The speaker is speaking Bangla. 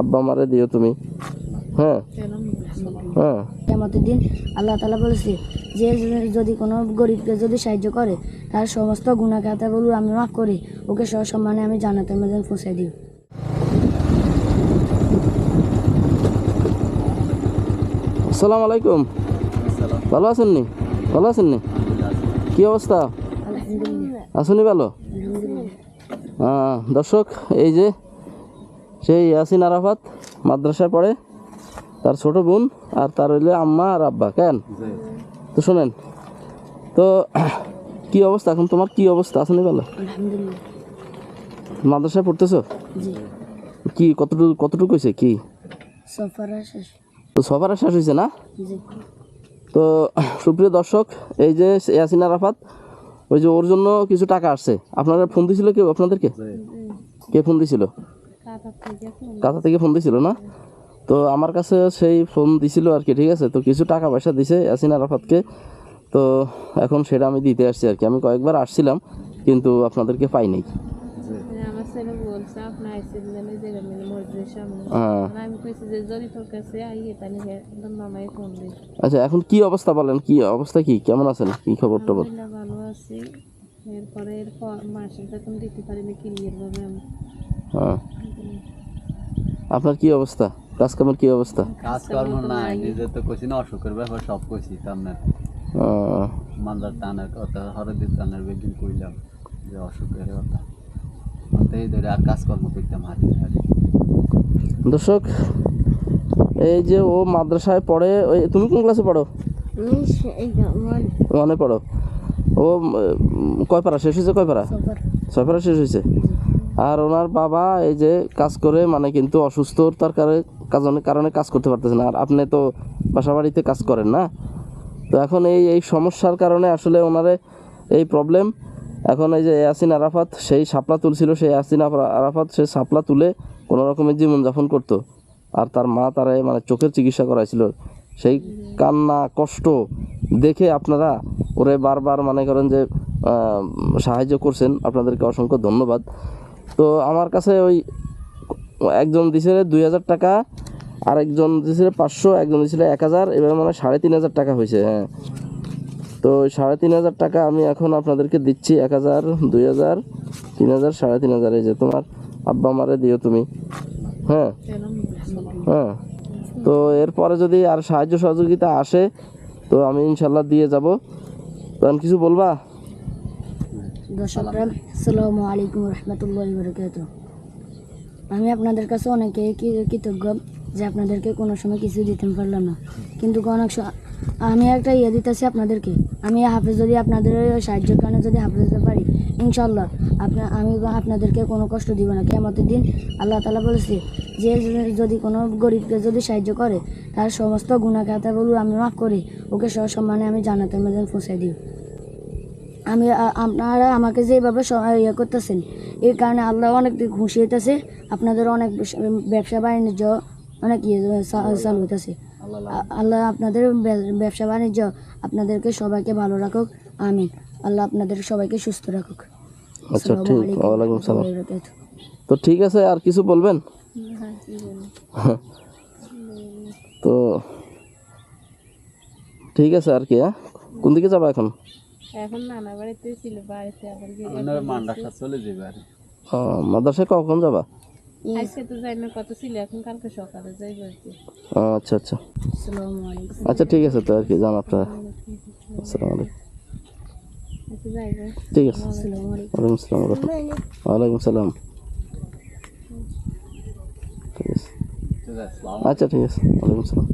আব্বা মারে দিও তুমি। হ্যাঁ। হ্যাঁ। কেমতের দিন আল্লাহ তালা বলেছে যে যদি কোনো গরিবকে যদি সাহায্য করে তার সমস্ত গুণাকাতা বলু আমি মাফ করি ওকে সসম্মানে আমি জানাতে মধ্যে পৌঁছে দিই। আসসালামু আলাইকুম। ভালো আছেন নি? ভালো আছেন নি? কি অবস্থা? আসুনি ভালো? হ্যাঁ দর্শক এই যে সেই ইয়াসিন আরাফাত মাদ্রাসায় পড়ে তার ছোট বোন আর তার হইলে আম্মা আর আব্বা কেন? তো শোনেন তো কি অবস্থা? এখন তোমার কি অবস্থা? আসুনি ভালো আলহামদুলিল্লাহ। মাদ্রাসায় পড়তেছো? কি কতটুকু কতটুকু হয়েছে কি? সফর শেষ। তো সবার শেষ হয়েছে না? তো সুপ্রিয় দর্শক এই যে ইয়াসিন আরাফাত ওই যে ওর জন্য কিছু টাকা আসছে। আপনারা ফোন দিছিল কেউ আপনাদেরকে? কে ফোন দিছিল? কাছা থেকে ফোন দিছিল না? তো আমার কাছে সেই ফোন দিছিল আর কি ঠিক আছে? তো কিছু টাকা পয়সা দিছে ইয়াসিন আরাফাতকে। তো এখন সেটা আমি দিতে আসছি আর কি। আমি কয়েকবার আসছিলাম কিন্তু আপনাদেরকে পাই নাই। হ্যাঁ। দিই আচ্ছা এখন কি অবস্থা বলেন? কি অবস্থা কি? কেমন আছেন? কি খবর টবর? ভালো আছি। এরপরে এরপর মাসের বেতন দিতে পারিনি ক্লিয়ার ভাবে আমি। হ্যাঁ। আপনার কি অবস্থা? কাজ কামের কি অবস্থা? কাজকর্ম নাই নিজে তো কইছি না অসুখের ব্যাপার সব কইছি আপনার মান্দার টানের কথা হরদির টানের বেদিন কইলাম যে অসুখের কথা। এই ধরে আর কাজকর্ম করতাম হারি হারি দর্শক এই যে ও মাদ্রাসায় পড়ে ওই তুমি কোন ক্লাসে পড়ো? ওয়ানে পড়ো। ও কয় পারা শেষ হয়েছে কয় পারা ছয় পারা শেষ হয়েছে। আর ওনার বাবা এই যে কাজ করে মানে কিন্তু অসুস্থ তার কারণে কারণে কাজ করতে পারতেছে না। আর আপনি তো বাসা বাড়িতে কাজ করেন না? তো এখন এই এই সমস্যার কারণে আসলে ওনারে এই প্রবলেম এখন এই যে ইয়াসিন আরাফাত, সেই সাপলা তুলছিল, সেই ইয়াসিন আরাফাত, সে সাপলা তুলে কোনো রকমের জীবনযাপন করতো। আর তার মা তারা মানে চোখের চিকিৎসা করাইছিল। সেই কান্না, কষ্ট দেখে আপনারা ওরে বারবার মনে করেন যে সাহায্য করছেন। আপনাদেরকে অসংখ্য ধন্যবাদ। তো আমার কাছে ওই একজন দিছিল দুই হাজার টাকা আর একজন দিছিল পাঁচশো, একজন দিছিল এক হাজার, এবার মানে সাড়ে তিন হাজার টাকা হয়েছে হ্যাঁ। তো সাড়ে তিন হাজার টাকা আমি এখন আপনাদেরকে দিচ্ছি এক হাজার, দুই হাজার, তিন হাজার, সাড়ে তিন হাজার, এই যে তোমার আব্বা মারে দিও তুমি হ্যাঁ। হ্যাঁ। তো এরপরে যদি আর সাহায্য সহযোগিতা আসে, তো আমি ইনশাল্লাহ দিয়ে যাব। তখন কিছু বলবা? দর্শকরা আসসালামু আলাইকুম রহমতুল্লাহ বরকাত আমি আপনাদের কাছে অনেকে কি- কৃতজ্ঞ যে আপনাদেরকে কোনো সময় কিছু দিতে পারলাম না। কিন্তু অনেক আমি একটা ইয়ে দিতেছি আপনাদেরকে। আমি হাফেজ যদি আপনাদের সাহায্যের কারণে যদি হাফেজ দিতে পারি ইনশাল্লাহ আপনার আমি আপনাদেরকে কোনো কষ্ট দিব না। কেমতের দিন আল্লাহ তালা বলেছে যে যদি কোনো গরিবকে যদি সাহায্য করে, তার সমস্ত গুণাখাতা বলু আমি মাফ করি, ওকে সসম্মানে আমি জানাতে মধ্যে পৌঁছে দিই। আমি আপনারা আমাকে যেভাবে ইয়ে করতেছেন এই কারণে আল্লাহ অনেক হইতেছে আপনাদের অনেক ব্যবসা বাণিজ্য অনেক ইয়ে চালু হইতেছে। আল্লাহ আপনাদের ব্যবসা বাণিজ্য আপনাদেরকে সবাইকে ভালো রাখুক আমিন। আল্লাহ আপনাদের সবাইকে সুস্থ রাখুক। আচ্ছা ঠিক ওয়ালাইকুম সালাম। তো ঠিক আছে আর কিছু বলবেন? হ্যাঁ তো ঠিক আছে আর কি হ্যাঁ? কোন দিকে যাবা এখন? এখন নানা বাড়িতে ছিল বাড়িতে আবার মান্ডাসা চলে যাবে আর? ও, মাদ্রাসায় কখন যাবা? আজকে তো যাই না কত ছিল এখন কালকে সকালে যাই ও, আচ্ছা আচ্ছা। আসসালামু আলাইকুম। আচ্ছা ঠিক আছে তো আর কি জান আপনারা। আসসালামু আলাইকুম। আচ্ছা ঠিক আছে। ওয়ালাইকুম আসসালাম ওয়ালাইকুম সালাম ঠিক আছে। আচ্ছা ঠিক আছে। ওয়ালাইকুম সালাম